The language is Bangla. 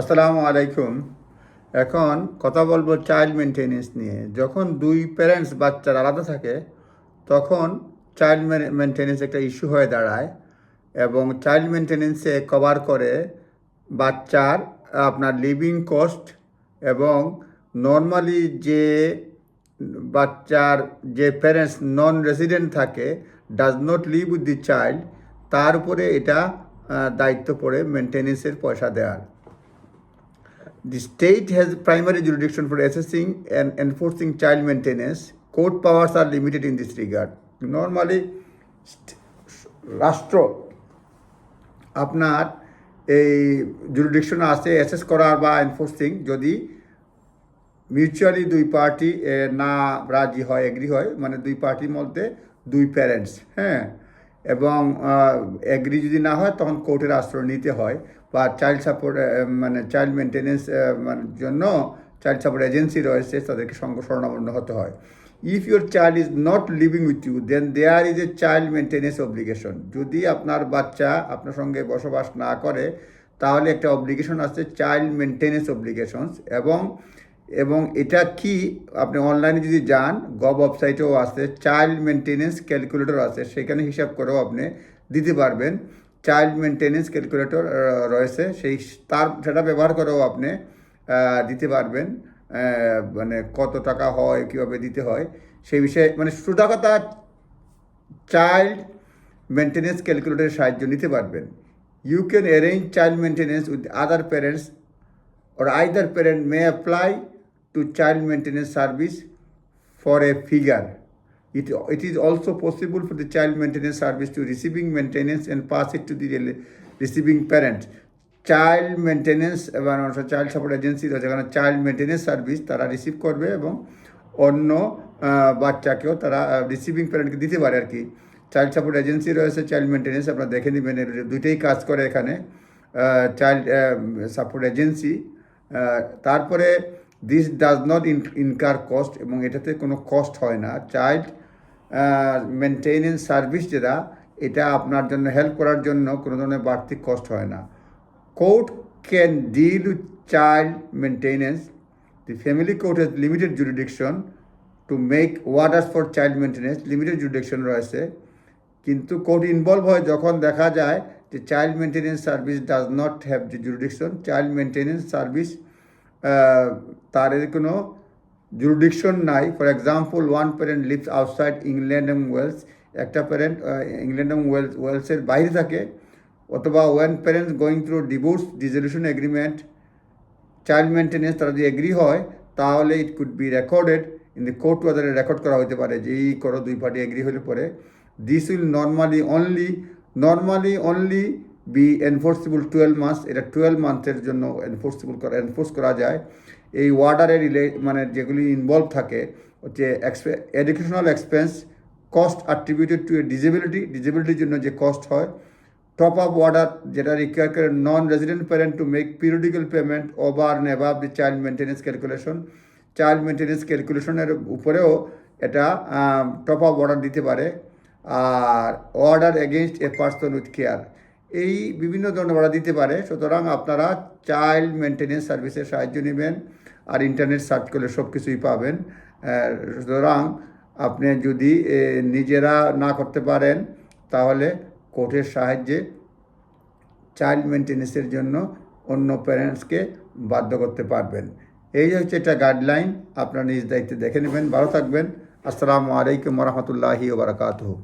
আসসালামু আলাইকুম। এখন কথা বলব চাইল্ড মেনটেনেন্স নিয়ে। যখন দুই প্যারেন্টস বাচ্চার আলাদা থাকে, তখন চাইল্ড মেনটেনেন্স একটা ইস্যু হয়ে দাঁড়ায় এবং চাইল্ড মেনটেনেন্সে কভার করে বাচ্চার, আপনার লিভিং কস্ট এবং নর্মালি যে বাচ্চার যে প্যারেন্টস নন রেসিডেন্ট থাকে does not live with the child তার উপরে এটা দায়িত্ব পড়ে মেনটেনেন্সের পয়সা দেওয়ার। The state has primary jurisdiction for assessing and enforcing child maintenance. Court powers are limited in this regard. Normally, রাষ্ট্র আপনার এই জুরিডিকশন আছে অ্যাসেস করার বা এনফোর্সিং যদি মিউচুয়ালি দুই পার্টি না রাজি হয় এগ্রি হয় মানে দুই পার্টির মধ্যে দুই প্যারেন্টস হ্যাঁ এবং এগ্রি যদি না হয় তখন কোর্টের আশ্রয় নিতে হয় বা চাইল্ড সাপোর্ট মানে চাইল্ড মেনটেন্যান্স মানে জন্য চাইল্ড সাপোর্ট এজেন্সি রয়েছে, তাদেরকে সঙ্গ হতে হয়। If your child is not living with you then there is a child maintenance obligation যদি আপনার বাচ্চা আপনার সঙ্গে বসবাস না করে, তাহলে একটা অব্লিগেশন আছে চাইল্ড মেনটেন্যান্স অব্লিগেশনস এবং এবং এটা কি? আপনি অনলাইনে যদি যান, গভ ওয়েবসাইটেও আছে চাইল্ড মেনটেনেন্স ক্যালকুলেটর আছে, সেখানে হিসাব করেও আপনি দিতে পারবেন। চাইল্ড মেনটেনেন্স ক্যালকুলেটর রয়েছে। সেই তার সেটা ব্যবহার করেও আপনি দিতে পারবেন। মানে কত টাকা হয়, কীভাবে দিতে হয়, সেই বিষয়ে মানে সোজা কথা চাইল্ড মেনটেনেন্স ক্যালকুলেটরের সাহায্য নিতে পারবেন। You can arrange child maintenance with other parents or either parent may apply to child maintenance service for a figure. It, it is also possible for the child maintenance service to receiving maintenance and pass it to the receiving parent. Child maintenance এবং চাইল্ড সাপোর্ট এজেন্সি রয়েছে যেখানে চাইল্ড মেনটেনেন্স সার্ভিস তারা রিসিভ করবে এবং অন্য বাচ্চাকেও তারা রিসিভিং প্যারেন্টকে দিতে পারে আর কি চাইল্ড সাপোর্ট এজেন্সি রয়েছে চাইল্ড মেনটেনেন্স আপনারা দেখে নেবেন দুইটাই কাজ করে এখানে চাইল্ড সাপোর্ট এজেন্সি তারপরে this does not incur cost এবং এটাতে কোনো কস্ট হয় না। চাইল্ড মেনটেনেন্স সার্ভিস যেটা, এটা আপনার জন্য হেল্প করার জন্য কোনো ধরনের বাড়তি কস্ট হয় না। Court can deal with child maintenance the family court has limited jurisdiction to make orders for child maintenance limited jurisdiction রয়েছে। কিন্তু কোর্ট ইনভলভ হয় যখন দেখা যায় যে child maintenance service does not have the jurisdiction child maintenance service তার কোনো জুরিডিকশন নাই। For example one parent lives outside England এবং ওয়েলস একটা প্যারেন্ট ইংল্যান্ড এবং ওয়েলস ওয়েলসের বাইরে থাকে, অথবা one parents going through divorce dissolution agreement child maintenance তারা যদি এগ্রি হয়, তাহলে it could be recorded in the court ওদের রেকর্ড করা হতে পারে যে এই করো দুই পার্টি এগ্রি হলে পরে। This will normally only normally only be enforceable twelve months এটা টুয়েলভ মান্থের জন্য এনফোর্সিবল করা এনফোর্স করা যায়। এই ওয়ার্ডারে রিলে মানে যেগুলি ইনভলভ থাকে, হচ্ছে educational expense cost attributed to a disability ডিজেবিলিটির জন্য যে কস্ট হয় টপ আপ অর্ডার যেটা রিকোয়ার করে non resident parent to make periodical payment over and above the child maintenance calculation child maintenance ক্যালকুলেশনের উপরেও এটা টপ আপ অর্ডার দিতে পারে। আর order against a person with care এই বিভিন্ন ধরনের অর্ডার দিতে পারে। সুতরাং আপনারা চাইল্ড মেনটেন্যান্স সার্ভিসের সাহায্য নেবেন আর ইন্টারনেট সার্চ করলে সব কিছুই পাবেন সুতরাং আপনি যদি নিজেরা না করতে পারেন, তাহলে কোর্টের সাহায্যে চাইল্ড মেনটেন্যান্সের জন্য অন্য প্যারেন্টসকে বাধ্য করতে পারবেন। এই হচ্ছে একটা গাইডলাইন আপনারা নিজ দায়িত্বে দেখে নেবেন, ভালো থাকবেন। আসসালামু আলাইকুম রহমতুল্লাহি ওবরাকাতুহু